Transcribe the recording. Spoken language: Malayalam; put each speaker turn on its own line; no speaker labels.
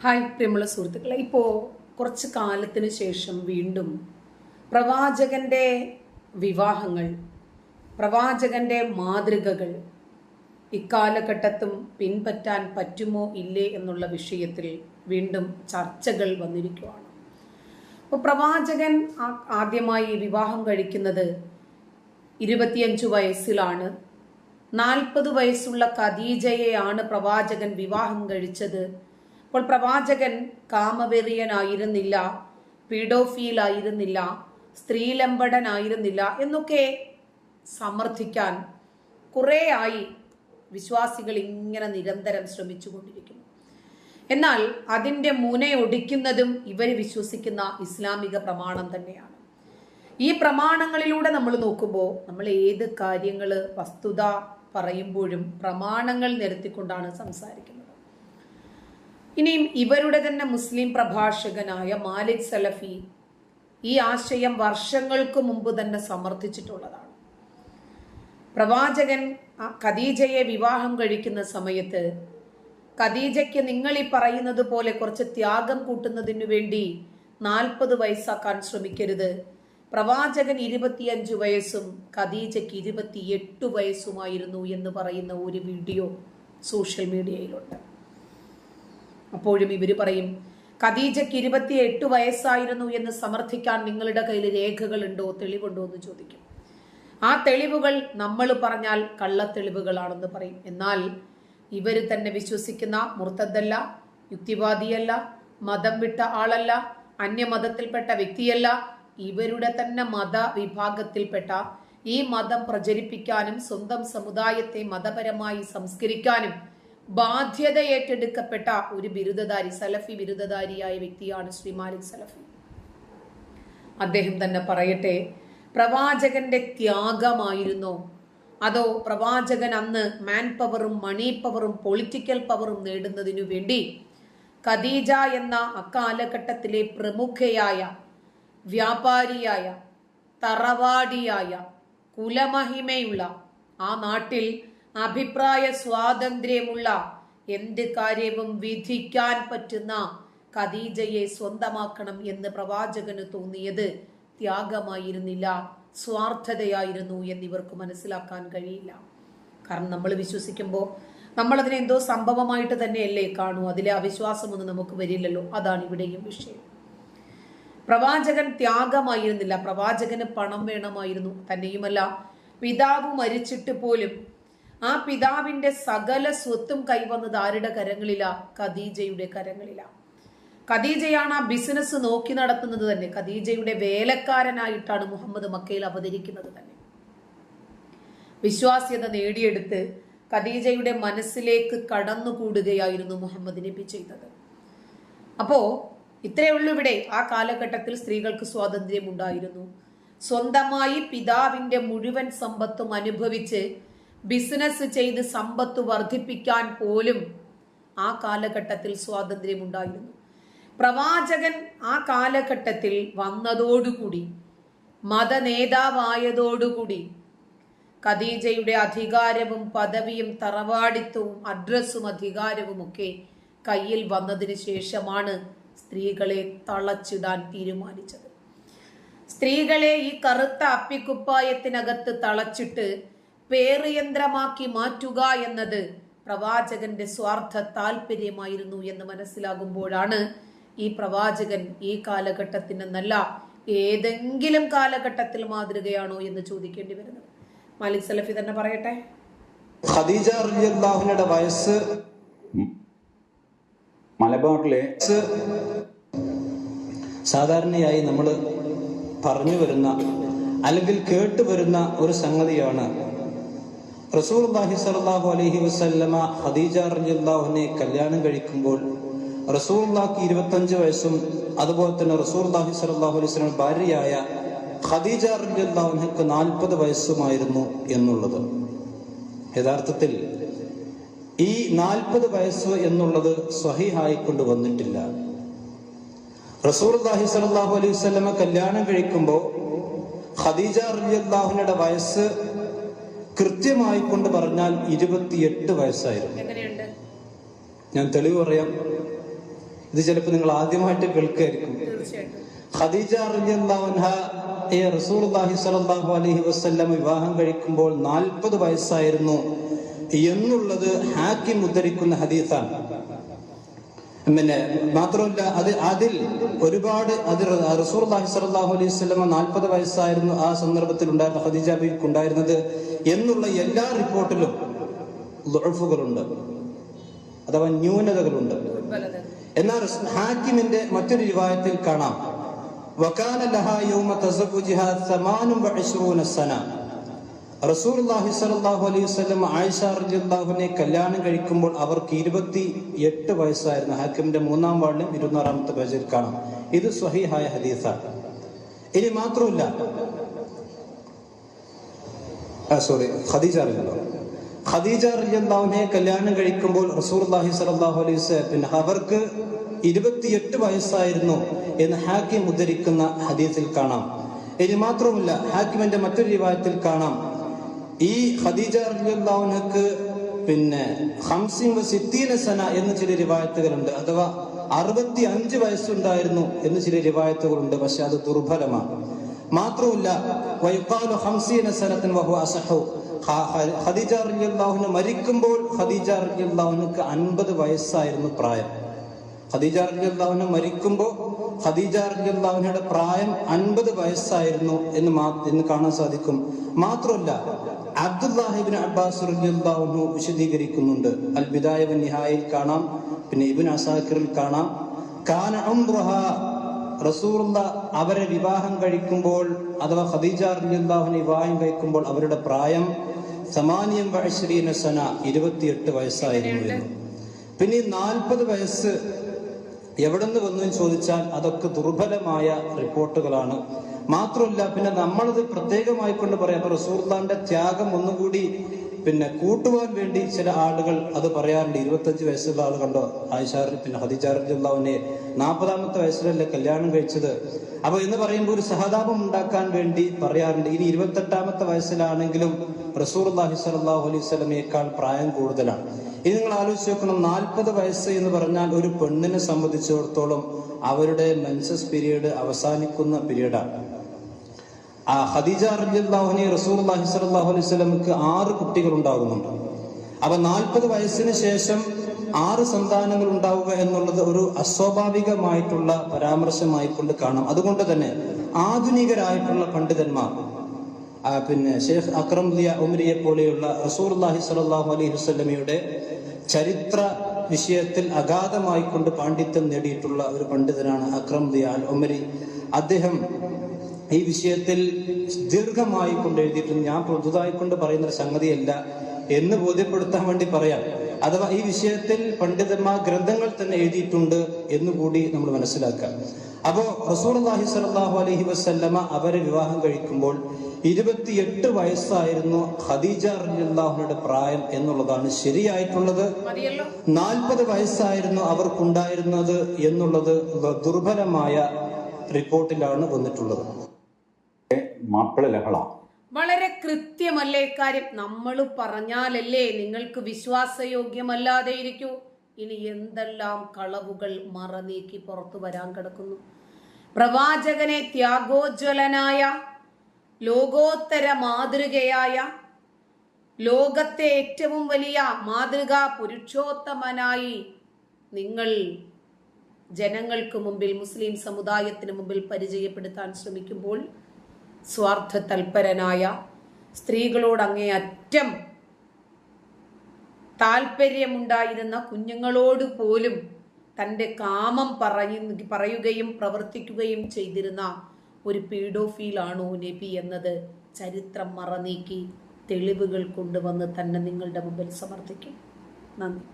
ഹായ് പ്രിയമുള്ള സുഹൃത്തുക്കളെ ഇപ്പോൾ കുറച്ച് കാലത്തിന് ശേഷം വീണ്ടും പ്രവാചകൻ്റെ വിവാഹങ്ങൾ പ്രവാചകൻ്റെ മാതൃകകൾ ഇക്കാലഘട്ടത്തും പിൻപറ്റാൻ പറ്റുമോ ഇല്ലേ എന്നുള്ള വിഷയത്തിൽ വീണ്ടും ചർച്ചകൾ വന്നിരിക്കുകയാണ് അപ്പോൾ പ്രവാചകൻ ആദ്യമായി വിവാഹം കഴിക്കുന്നത് ഇരുപത്തിയഞ്ച് വയസ്സിലാണ് നാൽപ്പത് വയസ്സുള്ള ഖദീജയെയാണ് പ്രവാചകൻ വിവാഹം കഴിച്ചത് അപ്പോൾ പ്രവാചകൻ കാമവെറിയനായിരുന്നില്ല പീഡോഫീലായിരുന്നില്ല സ്ത്രീലമ്പടനായിരുന്നില്ല എന്നൊക്കെ സമർത്ഥിക്കാൻ കുറേയായി വിശ്വാസികൾ ഇങ്ങനെ നിരന്തരം ശ്രമിച്ചുകൊണ്ടിരിക്കുന്നു എന്നാൽ അതിൻ്റെ മുനയൊടിക്കുന്നതും ഇവർ വിശ്വസിക്കുന്ന ഇസ്ലാമിക പ്രമാണം തന്നെയാണ് ഈ പ്രമാണങ്ങളിലൂടെ നമ്മൾ നോക്കുമ്പോൾ നമ്മൾ ഏത് കാര്യങ്ങൾ വസ്തുത പറയുമ്പോഴും പ്രമാണങ്ങൾ നിരത്തിക്കൊണ്ടാണ് സംസാരിക്കുന്നത് ഇനിയും ഇവരുടെ തന്നെ മുസ്ലിം പ്രഭാഷകനായ മാലിക് സലഫി ഈ ആശയം വർഷങ്ങൾക്ക് മുമ്പ് തന്നെ സമർത്ഥിച്ചിട്ടുള്ളതാണ് പ്രവാചകൻ ഖദീജയെ വിവാഹം കഴിക്കുന്ന സമയത്ത് ഖദീജയ്ക്ക് നിങ്ങൾ ഈ പറയുന്നത് പോലെ കുറച്ച് ത്യാഗം കൂട്ടുന്നതിനു വേണ്ടി നാൽപ്പത് വയസ്സാക്കാൻ ശ്രമിക്കരുത് പ്രവാചകൻ ഇരുപത്തിയഞ്ചു വയസ്സും ഖദീജയ്ക്ക് ഇരുപത്തിയെട്ട് വയസ്സുമായിരുന്നു എന്ന് പറയുന്ന ഒരു വീഡിയോ സോഷ്യൽ മീഡിയയിലുണ്ട് അപ്പോഴും ഇവർ പറയും ഖദീജയ്ക്ക് എട്ട് വയസ്സായിരുന്നു എന്ന് സമർത്ഥിക്കാൻ നിങ്ങളുടെ കയ്യിൽ രേഖകളുണ്ടോ തെളിവുണ്ടോ എന്ന് ചോദിക്കും ആ തെളിവുകൾ നമ്മൾ പറഞ്ഞാൽ കള്ളത്തെളിവുകളാണെന്ന് പറയും എന്നാൽ ഇവർ തന്നെ വിശ്വസിക്കുന്ന മുർത്തദ്ദല്ല യുക്തിവാദിയല്ല മതം വിട്ട ആളല്ല അന്യമതത്തിൽപ്പെട്ട വ്യക്തിയല്ല ഇവരുടെ തന്നെ മത വിഭാഗത്തിൽപ്പെട്ട ഈ മതം പ്രചരിപ്പിക്കാനും സ്വന്തം സമുദായത്തെ മതപരമായി സംസ്കരിക്കാനും ബാധ്യത ഏറ്റെടുക്കപ്പെട്ട ഒരു ബിരുദധാരി സലഫി ബിരുദധാരിയായ വ്യക്തിയാണ് ശ്രീ മാലിക് സലഫി അദ്ദേഹം തന്നെ പറയട്ടെ പ്രവാചകന്റെ ത്യാഗമായിരുന്നോ അതോ പ്രവാചകൻ അന്ന് മാൻ പവറും മണി പവറും പൊളിറ്റിക്കൽ പവറും നേടുന്നതിനു വേണ്ടി ഖദീജ എന്ന അക്കാലഘട്ടത്തിലെ പ്രമുഖയായ വ്യാപാരിയായ തറവാടിയായ കുലമഹിമയുള്ള ആ നാട്ടിൽ അഭിപ്രായ സ്വാതന്ത്ര്യമുള്ള എന്ത് കാര്യവും വിധിക്കാൻ പറ്റുന്ന ഖദീജയെ സ്വന്തമാക്കണം എന്ന് പ്രവാചകന് തോന്നിയത് ത്യാഗമായിരുന്നില്ല സ്വാർത്ഥതയായിരുന്നു എന്നിവർക്ക് മനസ്സിലാക്കാൻ കഴിയില്ല കാരണം നമ്മൾ വിശ്വസിക്കുമ്പോൾ നമ്മളതിനെ എന്തോ സംഭവമായിട്ട് തന്നെയല്ലേ കാണൂ അതിലെ അവിശ്വാസമൊന്നും നമുക്ക് വരില്ലല്ലോ അതാണ് ഇവിടെയും വിഷയം പ്രവാചകൻ ത്യാഗമായിരുന്നില്ല പ്രവാചകന് പണം വേണമായിരുന്നു തന്നെയുമല്ല പിതാവ് മരിച്ചിട്ട് പോലും ആ പിതാവിന്റെ സകല സ്വത്തും കൈവന്നത് ആരുടെ കരങ്ങളിലാ ഖദീജയുടെ കരങ്ങളിലാ ഖദീജയാണ് ആ ബിസിനസ് നോക്കി നടത്തുന്നത് തന്നെ ഖദീജയുടെ വേലക്കാരനായിട്ടാണ് മുഹമ്മദ് മക്കയിൽ അവതരിക്കുന്നത് തന്നെ വിശ്വാസ്യത നേടിയെടുത്ത് ഖദീജയുടെ മനസ്സിലേക്ക് കടന്നുകൂടുകയായിരുന്നു മുഹമ്മദ് നബി ചെയ്തത് അപ്പോ ഇത്രയേ ഉള്ളൂ ഇവിടെ ആ കാലഘട്ടത്തിൽ സ്ത്രീകൾക്ക് സ്വാതന്ത്ര്യം ഉണ്ടായിരുന്നു സ്വന്തമായി പിതാവിന്റെ മുഴുവൻ സമ്പത്തും അനുഭവിച്ച് ബിസിനസ് ചെയ്ത് സമ്പത്ത് വർദ്ധിപ്പിക്കാൻ പോലും ആ കാലഘട്ടത്തിൽ സ്വാതന്ത്ര്യമുണ്ടായിരുന്നു പ്രവാചകൻ ആ കാലഘട്ടത്തിൽ വന്നതോടുകൂടി നേതാവായതോടുകൂടി ഖദീജയുടെ അധികാരവും പദവിയും തറവാടിത്തവും അഡ്രസ്സും അധികാരവും ഒക്കെ കയ്യിൽ വന്നതിന് ശേഷമാണ് സ്ത്രീകളെ തളച്ചിടാൻ തീരുമാനിച്ചത് സ്ത്രീകളെ ഈ കറുത്ത അപ്പിക്കുപ്പായത്തിനകത്ത് തളച്ചിട്ട് പേറിയന്ത്രമാക്കി മാറ്റുക എന്നത് പ്രവാചകന്റെ സ്വാർത്ഥ താല്പര്യമായിരുന്നു എന്ന് മനസ്സിലാകുമ്പോഴാണ് ഈ പ്രവാചകൻ ഈ കാലഘട്ടത്തിനെന്നല്ല ഏതെങ്കിലും കാലഘട്ടത്തിൽ മാതൃകയാണോ എന്ന് ചോദിക്കേണ്ടി വരുന്നത് മാലിക് സലഫി തന്നെ പറയട്ടെ
ഖദീജ വയസ്സ് മലബാറിലെ സാധാരണയായി നമ്മൾ പറഞ്ഞു വരുന്ന അല്ലെങ്കിൽ കേട്ടു വരുന്ന ഒരു സംഗതിയാണ് റസൂൽഹി ഖദീജ കല്യാണം കഴിക്കുമ്പോൾ റസൂർലാക്ക് ഇരുപത്തഞ്ച് വയസ്സും അതുപോലെ തന്നെ റസൂർലാഹി സലാഹു അലൈഹി സ്വലം ഭാര്യയായ ഖദീജ റലിയുള്ളാഹുനക്ക് നാൽപ്പത് വയസ്സുമായിരുന്നു എന്നുള്ളത് യഥാർത്ഥത്തിൽ ഈ നാൽപ്പത് വയസ്സ് എന്നുള്ളത് സ്വഹിഹായി കൊണ്ടുവന്നിട്ടില്ല റസൂർദാഹി സലാഹു അലൈഹി സ്വലമ കല്യാണം കഴിക്കുമ്പോൾ ഖദീജ റലിയുള്ളാഹുനയുടെ വയസ്സ് കൃത്യമായി കൊണ്ട് പറഞ്ഞാൽ ഇരുപത്തിയെട്ട് വയസ്സായിരുന്നു ഞാൻ തെളിവ് പറയാം ഇത് ചിലപ്പോൾ നിങ്ങൾ ആദ്യമായിട്ട് കേൾക്കായിരിക്കും ഖദീജ റസൂൽഹു വസ്ല്ലാം വിവാഹം കഴിക്കുമ്പോൾ നാൽപ്പത് വയസ്സായിരുന്നു എന്നുള്ളത് ഹാക്കിം ഉദ്ധരിക്കുന്ന ഹദീസാണ് പിന്നെ മാത്രമല്ല അത് അതിൽ ഒരുപാട് അതിൽ റസൂർ അള്ളാഹി അലൈഹി സ്വലമ നാൽപ്പത് വയസ്സായിരുന്നു ആ സന്ദർഭത്തിൽ ഉണ്ടായിരുന്ന ഹദീജ ബീക്ക് ഉണ്ടായിരുന്നത് എന്നുള്ള എല്ലാ റിപ്പോർട്ടിലും ദുഴഫുകളുണ്ട് അഥവാ ന്യൂനതകളുണ്ട് എന്നാൽ ഹാക്കിമിന്റെ മറ്റൊരു രൂപായത്തിൽ കാണാം വക്കാന ലഹ യോമ തസഫുജിഹ സമാനും സന റസൂർ സലാഹു അലൈഹി വസ്ലം ആയിഷ കല്യാണം കഴിക്കുമ്പോൾ അവർക്ക് ഇരുപത്തി എട്ട് വയസ്സായിരുന്നു ഹാക്കിമിന്റെ മൂന്നാം വാർഡിലും ഇരുന്നൂറാമത്തെ പേജിൽ കാണാം ഇത് സ്വഹീഹായ ഹദീസാണ് ഇനി മാത്രമല്ല സോറി ഖദീജ അറിയല്ലോ ഖദീജ റിയല്ലാഹുനെ കല്യാണം കഴിക്കുമ്പോൾ റസൂർ അള്ളാഹി സലാഹു അലൈഹി വസ്ലം അവർക്ക് ഇരുപത്തിയെട്ട് വയസ്സായിരുന്നു എന്ന് ഹാക്കിം ഉദ്ധരിക്കുന്ന ഹദീസിൽ കാണാം ഇനി മാത്രമല്ല ഹാക്കിമിന്റെ മറ്റൊരു വിവാഹത്തിൽ കാണാം ഈ ഖദീജ റബിയുള്ളവനക്ക് പിന്നെ ഹംസിം സിത്തീന സന എന്ന് ചില രൂപായത്തുകളുണ്ട് അഥവാ അറുപത്തി അഞ്ച് വയസ്സുണ്ടായിരുന്നു എന്ന് ചില രൂപായത്തുകളുണ്ട് പക്ഷെ അത് ദുർബലമാണ് മാത്രമല്ല വൈക്കാലു ഹംസീന സനത്തിൻ വഹു അസഹു ഖദീജ റബിയുള്ളാഹുന് മരിക്കുമ്പോൾ ഖദീജ റബിയുള്ളാഹുനക്ക് അൻപത് വയസ്സായിരുന്നു പ്രായം ഖദീജ റബിയുള്ളാഹുന് മരിക്കുമ്പോൾ ഖദീജ റബിയുള്ളാഹുനയുടെ പ്രായം അൻപത് വയസ്സായിരുന്നു എന്ന് മാ എന്ന് കാണാൻ സാധിക്കും മാത്രമല്ല അബ്ദുല്ലാഹിബിൻ അബ്ബാസ് റബിള്ളാഹുനു വിശദീകരിക്കുന്നുണ്ട് അൽ നിഹായിൽ കാണാം പിന്നെ ഇബിൻ അസാഖിറിൽ കാണാം കാന റസൂറുള്ള അവരെ വിവാഹം കഴിക്കുമ്പോൾ അഥവാ ഖദീജ റബിള്ളാഹുനെ വിവാഹം കഴിക്കുമ്പോൾ അവരുടെ പ്രായം സമാനിയം വഴശ്രീന സന ഇരുപത്തിയെട്ട് വയസ്സായിരുന്നു പിന്നെ നാൽപ്പത് വയസ്സ് എവിടെ നിന്ന് വന്നു ചോദിച്ചാൽ അതൊക്കെ ദുർബലമായ റിപ്പോർട്ടുകളാണ് മാത്രമല്ല പിന്നെ നമ്മളത് പ്രത്യേകമായി കൊണ്ട് പറയാം അപ്പൊ റസൂർത്താന്റെ ത്യാഗം ഒന്നുകൂടി പിന്നെ കൂട്ടുവാൻ വേണ്ടി ചില ആളുകൾ അത് പറയാറുണ്ട് ഇരുപത്തഞ്ച് വയസ്സുള്ള ആൾ കണ്ടോ ആയിഷാർ പിന്നെ ഹദിജാർജുള്ളവനെ നാൽപ്പതാമത്തെ വയസ്സിലല്ലേ കല്യാണം കഴിച്ചത് അപ്പൊ എന്ന് പറയുമ്പോൾ ഒരു സഹതാപം ഉണ്ടാക്കാൻ വേണ്ടി പറയാറുണ്ട് ഇനി ഇരുപത്തെട്ടാമത്തെ വയസ്സിലാണെങ്കിലും റസൂർ അള്ളാഹി സലാഹു അലൈഹി സ്വലമയേക്കാൾ പ്രായം കൂടുതലാണ് ഇനി നിങ്ങൾ ആലോചിച്ച് നോക്കണം നാൽപ്പത് വയസ്സ് എന്ന് പറഞ്ഞാൽ ഒരു പെണ്ണിനെ സംബന്ധിച്ചിടത്തോളം അവരുടെ മെൻസസ് പീരീഡ് അവസാനിക്കുന്ന പീരീഡാണ് ആ ഖദീജ റബിഅള്ളാഹുനെ റസൂർ അള്ളാഹി സ്വല്ലാഹു അലൈഹി സ്വലമുക്ക് ആറ് കുട്ടികൾ ഉണ്ടാകുന്നുണ്ട് അപ്പൊ നാൽപ്പത് വയസ്സിന് ശേഷം ആറ് സന്താനങ്ങൾ ഉണ്ടാവുക എന്നുള്ളത് ഒരു അസ്വാഭാവികമായിട്ടുള്ള പരാമർശമായി കൊണ്ട് കാണാം അതുകൊണ്ട് തന്നെ ആധുനികരായിട്ടുള്ള പണ്ഡിതന്മാർ പിന്നെ ഷെയ്ഖ് അക്രം ലിയ ഉമരിയെ പോലെയുള്ള റസൂർ അള്ളാഹി സ്വല്ലാഹു അലൈഹി വസ്ലമയുടെ ചരിത്ര വിഷയത്തിൽ അഗാധമായി കൊണ്ട് പാണ്ഡിത്യം നേടിയിട്ടുള്ള ഒരു പണ്ഡിതനാണ് അക്രം ദിയാൽ ഒമരി അദ്ദേഹം ഈ വിഷയത്തിൽ ദീർഘമായി കൊണ്ട് എഴുതിയിട്ടുണ്ട് ഞാൻ പുതുതായി കൊണ്ട് പറയുന്ന ഒരു സംഗതിയല്ല എന്ന് ബോധ്യപ്പെടുത്താൻ വേണ്ടി പറയാം അഥവാ ഈ വിഷയത്തിൽ പണ്ഡിതന്മാർ ഗ്രന്ഥങ്ങൾ തന്നെ എഴുതിയിട്ടുണ്ട് എന്ന് കൂടി നമ്മൾ മനസ്സിലാക്കാം അപ്പോ റസൂൽ അള്ളാഹി സലാഹു അലഹി വസ്ല്ലമ അവരെ വിവാഹം കഴിക്കുമ്പോൾ ഇരുപത്തിയെട്ട് വയസ്സായിരുന്നു ഖദീജ റലിയുടെ പ്രായം എന്നുള്ളതാണ് ശരിയായിട്ടുള്ളത് നാൽപ്പത് വയസ്സായിരുന്നു അവർക്കുണ്ടായിരുന്നത് എന്നുള്ളത് ദുർബലമായ റിപ്പോർട്ടിലാണ് വന്നിട്ടുള്ളത് മാപ്പിള ലഹള
വളരെ കൃത്യമല്ലേ കാര്യം നമ്മൾ പറഞ്ഞാലല്ലേ നിങ്ങൾക്ക് വിശ്വാസയോഗ്യമല്ലാതെ ഇരിക്കൂ ഇനി എന്തെല്ലാം കളവുകൾ മറനീക്കി പുറത്തു വരാൻ കിടക്കുന്നു പ്രവാചകനെ ത്യാഗോജ്വലനായ ലോകോത്തര മാതൃകയായ ലോകത്തെ ഏറ്റവും വലിയ മാതൃകാ പുരുഷോത്തമനായി നിങ്ങൾ ജനങ്ങൾക്ക് മുമ്പിൽ മുസ്ലിം സമുദായത്തിന് മുമ്പിൽ പരിചയപ്പെടുത്താൻ ശ്രമിക്കുമ്പോൾ സ്വാർത്ഥ തൽപരനായ സ്ത്രീകളോട് അങ്ങേയറ്റം താല്പര്യമുണ്ടായിരുന്ന കുഞ്ഞുങ്ങളോട് പോലും തൻ്റെ കാമം പറയുന്ന പറയുകയും പ്രവർത്തിക്കുകയും ചെയ്തിരുന്ന ഒരു പീഡോഫീലാണോ നബി എന്നത് ചരിത്രം മറനീക്കി തെളിവുകൾ കൊണ്ടുവന്ന് തന്നെ നിങ്ങളുടെ മുമ്പിൽ സമർപ്പിക്കും നന്ദി